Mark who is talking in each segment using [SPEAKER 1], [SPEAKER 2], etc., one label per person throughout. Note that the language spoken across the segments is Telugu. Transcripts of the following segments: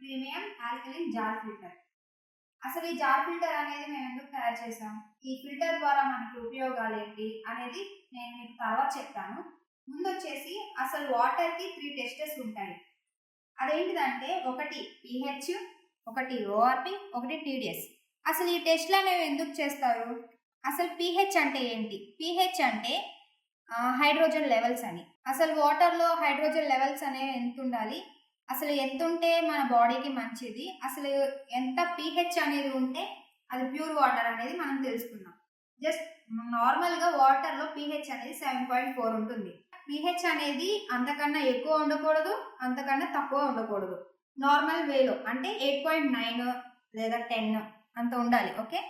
[SPEAKER 1] Premium alkaline jar filter. అసలు ఈ జార్ ఫిల్టర్ అనేది మేము ఎందుకు తయారు చేసాం ఈ ఫిల్టర్ ద్వారా మనకి ఉపయోగాలు ఏంటి అనేది నేను మీకు తర్వాత చెప్తాను. ముందు వచ్చేసి అసలు వాటర్కి త్రీ టెస్టెస్ ఉంటాయి. అదేంటిదంటే ఒకటి పిహెచ్ ఒకటి ఓఆర్పి ఒకటి టీడీఎస్ అసలు ఈ టెస్ట్లు అనేవి ఎందుకు చేస్తారు? అసలు పిహెచ్ అంటే ఏంటి? పిహెచ్ అంటే హైడ్రోజన్ లెవెల్స్ అని. అసలు వాటర్లో హైడ్రోజన్ లెవెల్స్ అనేవి ఎంత ఉండాలి అసలు ఎంత ఉంటే మన బాడీకి మంచిది అసలు ఎంత పిహెచ్ అనేది ఉంటే అది ప్యూర్ వాటర్ అనేది మనం తెలుసుకుందాం. జస్ట్ నార్మల్గా వాటర్లో పిహెచ్ అనేది సెవెన్ పాయింట్ ఫోర్ ఉంటుంది. పిహెచ్ అనేది అంతకన్నా ఎక్కువ ఉండకూడదు అంతకన్నా తక్కువ ఉండకూడదు. నార్మల్ వేలో అంటే ఎయిట్ పాయింట్ నైన్ లేదా టెన్ అంత ఉండాలి ఓకే?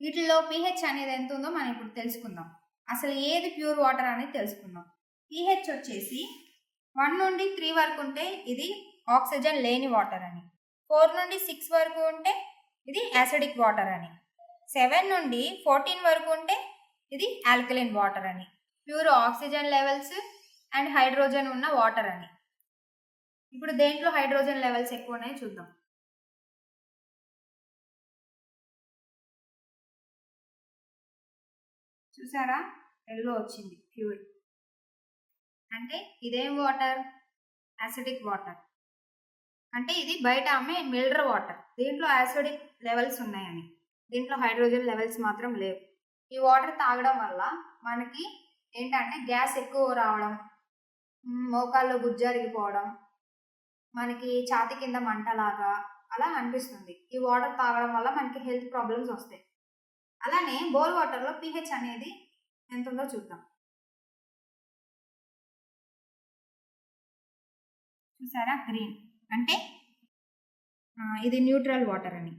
[SPEAKER 1] వీటిలో పిహెచ్ అనేది ఎంత ఉందో మనం ఇప్పుడు తెలుసుకుందాం. అసలు ఏది ప్యూర్ వాటర్ అనేది తెలుసుకుందాం. పిహెచ్ వచ్చేసి వన్ నుండి త్రీ వరకు ఉంటే ఇది ఆక్సిజన్ లేని వాటర్ అని. ఫోర్ నుండి సిక్స్ వరకు ఉంటే ఇది యాసిడిక్ వాటర్ అని. సెవెన్ నుండి ఫోర్టీన్ వరకు ఉంటే ఇది ఆల్కలైన్ వాటర్ అని. Pure oxygen levels and hydrogen ఉన్న వాటర్ అని. ఇప్పుడు దేంట్లో హైడ్రోజన్ లెవెల్స్ ఎక్కువ ఉన్నాయో చూద్దాం. చూసారా? ఎల్లో వచ్చింది ప్యూర్. అంటే ఇదేం వాటర్? Acidic water. అంటే ఇది బయట అమ్మే మిల్డర్ వాటర్. దీంట్లో యాసిడిక్ లెవెల్స్ ఉన్నాయని. దీంట్లో హైడ్రోజన్ లెవెల్స్ మాత్రం లేవు. ఈ వాటర్ తాగడం వల్ల మనకి ఏంటంటే గ్యాస్ ఎక్కువ రావడం మోకాల్లో గుజ్జరిగిపోవడం మనకి ఛాతి కింద మంటలాగా అలా అనిపిస్తుంది. ఈ వాటర్ తాగడం వల్ల మనకి హెల్త్ ప్రాబ్లమ్స్ వస్తాయి. అలానే బోర్ వాటర్లో పిహెచ్ అనేది ఎంత ఉందో చూద్దాం. చూసారా? గ్రీన్. అంటే ఇది న్యూట్రల్ వాటర్ అని.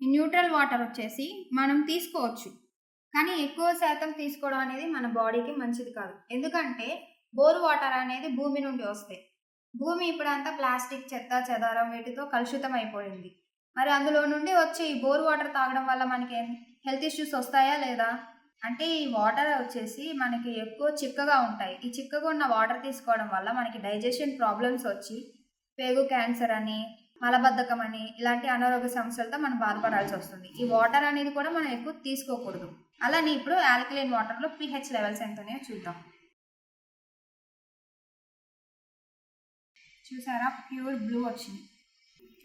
[SPEAKER 1] ఈ న్యూట్రల్ వాటర్ వచ్చేసి మనం తీసుకోవచ్చు. కానీ ఎక్కువ శాతం తీసుకోవడం అనేది మన బాడీకి మంచిది కాదు. ఎందుకంటే బోర్ వాటర్ అనేది భూమి నుండి వస్తాయి. భూమి ఇప్పుడంతా ప్లాస్టిక్ చెత్త చెదారం వీటితో కలుషితం అయిపోయింది మరి అందులో నుండి వచ్చి ఈ బోర్ వాటర్ తాగడం వల్ల మనకి హెల్త్ ఇష్యూస్ వస్తాయా లేదా? అంటే ఈ వాటర్ వచ్చేసి మనకి ఎక్కువ చిక్కగా ఉంటాయి. ఈ చిక్కగా ఉన్న వాటర్ తీసుకోవడం వల్ల మనకి డైజెషన్ ప్రాబ్లమ్స్ వచ్చి పేగు క్యాన్సర్ అని మలబద్ధకం అని ఇలాంటి అనారోగ్య సమస్యలతో మనం బాధపడాల్సి వస్తుంది. ఈ వాటర్ అనేది కూడా మనం ఎక్కువ తీసుకోకూడదు. అలానే ఇప్పుడు ఆల్కలైన్ వాటర్లో పిహెచ్ లెవెల్స్ ఎంతనే చూద్దాం. చూసారా? ప్యూర్ బ్లూ వచ్చింది.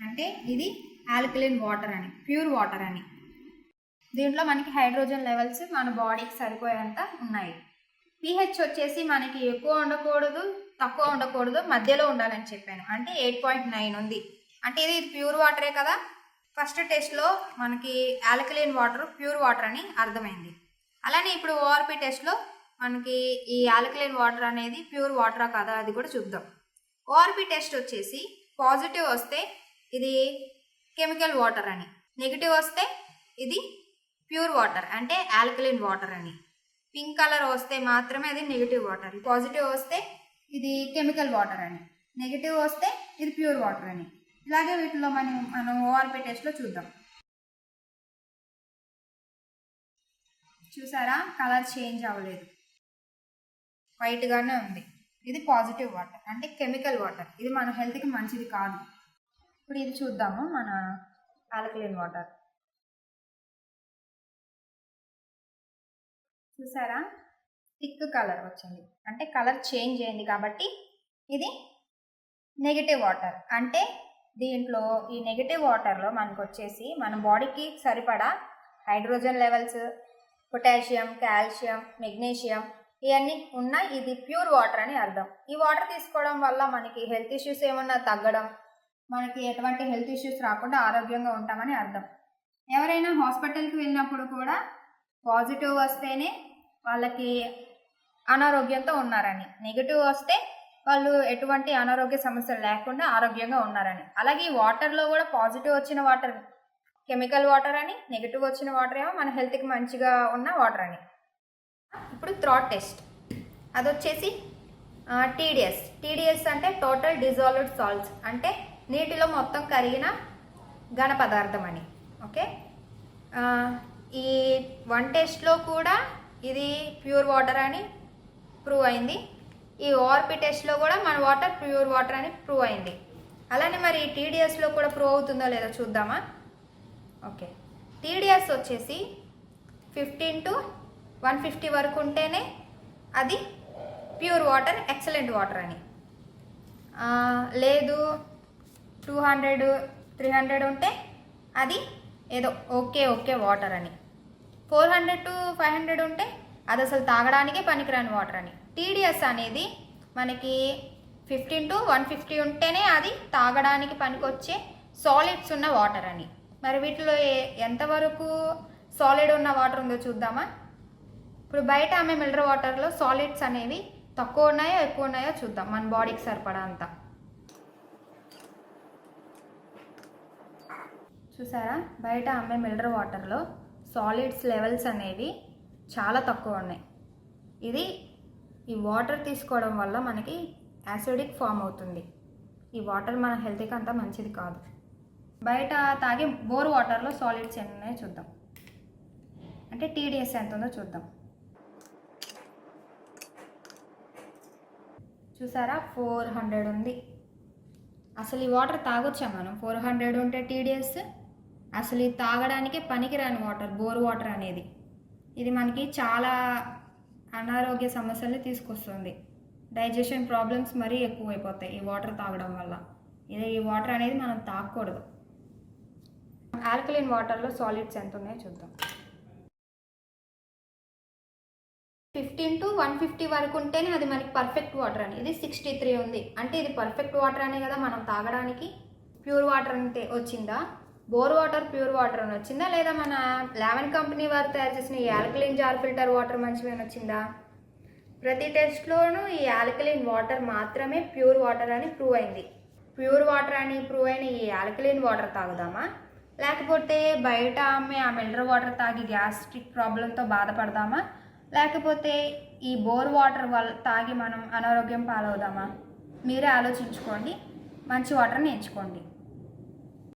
[SPEAKER 1] అంటే ఇది ఆల్కలైన్ వాటర్ అని ప్యూర్ వాటర్ అని. దీంట్లో మనకి హైడ్రోజన్ లెవెల్స్ మన బాడీకి సరిపోయేంత ఉన్నాయి. పిహెచ్ వచ్చేసి మనకి ఎక్కువ ఉండకూడదు. తక్కువ ఉండకూడదు మధ్యలో ఉండాలని చెప్పాను. అంటే ఎయిట్ పాయింట్ నైన్ ఉంది. అంటే ఇది ప్యూర్ వాటరే కదా? ఫస్ట్ టెస్ట్లో మనకి ఆల్కలైన్ వాటర్ ప్యూర్ వాటర్ అని అర్థమైంది. అలానే ఇప్పుడు ఓఆర్పి టెస్ట్లో మనకి ఈ ఆల్కలైన్ వాటర్ అనేది ప్యూర్ వాటరా కదా అది కూడా చూద్దాం. ఓఆర్పి టెస్ట్ వచ్చేసి పాజిటివ్ వస్తే ఇది కెమికల్ వాటర్ అని. నెగిటివ్ వస్తే ఇది ప్యూర్ వాటర్ అంటే ఆల్కలైన్ వాటర్ అని. పింక్ కలర్ వస్తే మాత్రమే అది నెగిటివ్ వాటర్. పాజిటివ్ వస్తే ఇది కెమికల్ వాటర్ అని. నెగిటివ్ వస్తే ఇది ప్యూర్ వాటర్ అని. ఇలాగే వీటిలో మనం మనం ఓఆర్పి టెస్ట్లో చూద్దాం. చూసారా? కలర్ చేంజ్ అవ్వలేదు. వైట్గానే ఉంది. ఇది పాజిటివ్ వాటర్ అంటే కెమికల్ వాటర్. ఇది మన హెల్త్కి మంచిది కాదు. ఇప్పుడు ఇది చూద్దాము మన ఆల్కలిన్ వాటర్ చూసారా? థిక్ కలర్ వచ్చింది. అంటే కలర్ చేంజ్ అయింది కాబట్టి ఇది నెగిటివ్ వాటర్. అంటే దీంట్లో ఈ నెగిటివ్ వాటర్లో మనకు వచ్చేసి మన బాడీకి సరిపడా hydrogen levels potassium calcium magnesium ఇవన్నీ ఉన్న ఇది ప్యూర్ వాటర్ అని అర్థం. ఈ వాటర్ తీసుకోవడం వల్ల మనకి హెల్త్ ఇష్యూస్ ఏమన్నా తగ్గడం మనకి ఎటువంటి హెల్త్ ఇష్యూస్ రాకుండా ఆరోగ్యంగా ఉంటామని అర్థం. ఎవరైనా హాస్పిటల్కి వెళ్ళినప్పుడు కూడా పాజిటివ్ వస్తేనే వాళ్ళకి అనారోగ్యంతో ఉన్నారని. నెగిటివ్ వస్తే వాళ్ళు ఎటువంటి అనారోగ్య సమస్యలు లేకుండా ఆరోగ్యంగా ఉన్నారని. అలాగే ఈ వాటర్లో కూడా పాజిటివ్ వచ్చిన వాటర్ కెమికల్ వాటర్ అని నెగిటివ్ వచ్చిన వాటర్ ఏమో మన హెల్త్కి మంచిగా ఉన్న వాటర్ అని. ఇప్పుడు థ్రాట్ టెస్ట్. అది వచ్చేసి టీడీఎస్. టీడీఎస్ అంటే టోటల్ డిజాల్వ్డ్ సాల్ట్స్. అంటే నీటిలో మొత్తం కరిగిన ఘన పదార్థం అని. ఓకే? ఈ వన్ టెస్ట్లో కూడా ఇది ప్యూర్ వాటర్ అని ప్రూవ్ అయింది. ఈ ఓఆర్పి టెస్ట్లో కూడా మన వాటర్ ప్యూర్ వాటర్ అని ప్రూవ్ అయింది. అలానే మరి టీడీఎస్లో కూడా ప్రూవ్ అవుతుందో లేదో చూద్దామా? ఓకే. టీడీఎస్ వచ్చేసి ఫిఫ్టీన్ టు వన్ ఫిఫ్టీ వరకు ఉంటేనే అది ప్యూర్ వాటర్ ఎక్సలెంట్ వాటర్ అని. లేదు టూ హండ్రెడ్ త్రీ హండ్రెడ్ ఉంటే అది ఏదో ఓకే ఓకే వాటర్ అని. Four hundred to five hundred ఉంటే అది అసలు తాగడానికే పనికిరాని వాటర్ అని. టీడీఎస్ అనేది మనకి ఫిఫ్టీన్ టు వన్ ఫిఫ్టీ ఉంటేనే అది తాగడానికి పనికొచ్చే సాలిడ్స్ ఉన్న వాటర్ అని. మరి వీటిలో ఏ- ఎంతవరకు సాలిడ్ ఉన్న వాటర్ ఉందో చూద్దామా? ఇప్పుడు బయట ఆమె మినరల్ వాటర్లో సాలిడ్స్ అనేవి తక్కువ ఉన్నాయో ఎక్కువ ఉన్నాయో చూద్దాం. మన బాడీకి సరిపడా అంతా. చూసారా? బయట అమ్మే మినరల్ వాటర్లో సాలిడ్స్ లెవెల్స్ అనేవి చాలా తక్కువ ఉన్నాయి. ఇది ఈ వాటర్ తీసుకోవడం వల్ల మనకి యాసిడిక్ ఫామ్ అవుతుంది. ఈ వాటర్ మన హెల్త్కి అంత మంచిది కాదు. బయట తాగే బోర్ వాటర్లో సాలిడ్స్ ఎన్ని చూద్దాం. అంటే టీడీఎస్ ఎంత ఉందో చూద్దాం. చూసారా? ఫోర్ హండ్రెడ్ ఉంది. అసలు ఈ వాటర్ తాగొచ్చా మనం? ఫోర్ హండ్రెడ్ ఉంటే టీడీఎస్? అసలు ఇది తాగడానికే పనికిరాని వాటర్ బోర్ వాటర్ అనేది. ఇది మనకి చాలా అనారోగ్య సమస్యల్ని తీసుకొస్తుంది. డైజెషన్ ప్రాబ్లమ్స్ మరీ ఎక్కువైపోతాయి ఈ వాటర్ తాగడం వల్ల. ఇది ఈ వాటర్ అనేది మనం తాగకూడదు. ఆల్కలిన్ వాటర్లో సాలిడ్స్ ఎంత ఉన్నాయో చూద్దాం. ఫిఫ్టీన్ టు వన్ ఫిఫ్టీ వరకు ఉంటేనే అది మనకి పర్ఫెక్ట్ వాటర్ అని. ఇది సిక్స్టీ త్రీ ఉంది. అంటే ఇది పర్ఫెక్ట్ వాటర్ అనే కదా మనం తాగడానికి. ప్యూర్ వాటర్ అంటే వచ్చిందా? బోర్ వాటర్ ప్యూర్ వాటర్ అని వచ్చిందా? లేదా మన లెవెన్ కంపెనీ వారు తయారు చేసిన ఈ ఆల్కలిన్ జార్ ఫిల్టర్ వాటర్ మంచిగా వచ్చిందా? ప్రతి టెస్ట్లోనూ ఈ ఆల్కలిన్ వాటర్ మాత్రమే ప్యూర్ వాటర్ అని ప్రూవ్ అయింది. ప్యూర్ వాటర్ అని ప్రూవ్ అయిన ఈ ఆల్కలిన్ వాటర్ తాగుదామా? లేకపోతే బయట అమ్మే ఆ మినరల్ వాటర్ తాగి గ్యాస్ట్రిక్ ప్రాబ్లంతో బాధపడదామా? లేకపోతే ఈ బోర్ వాటర్ వల్ల తాగి మనం అనారోగ్యం పాలవుదామా? మీరే ఆలోచించుకోండి. మంచి వాటర్ని ఎంచుకోండి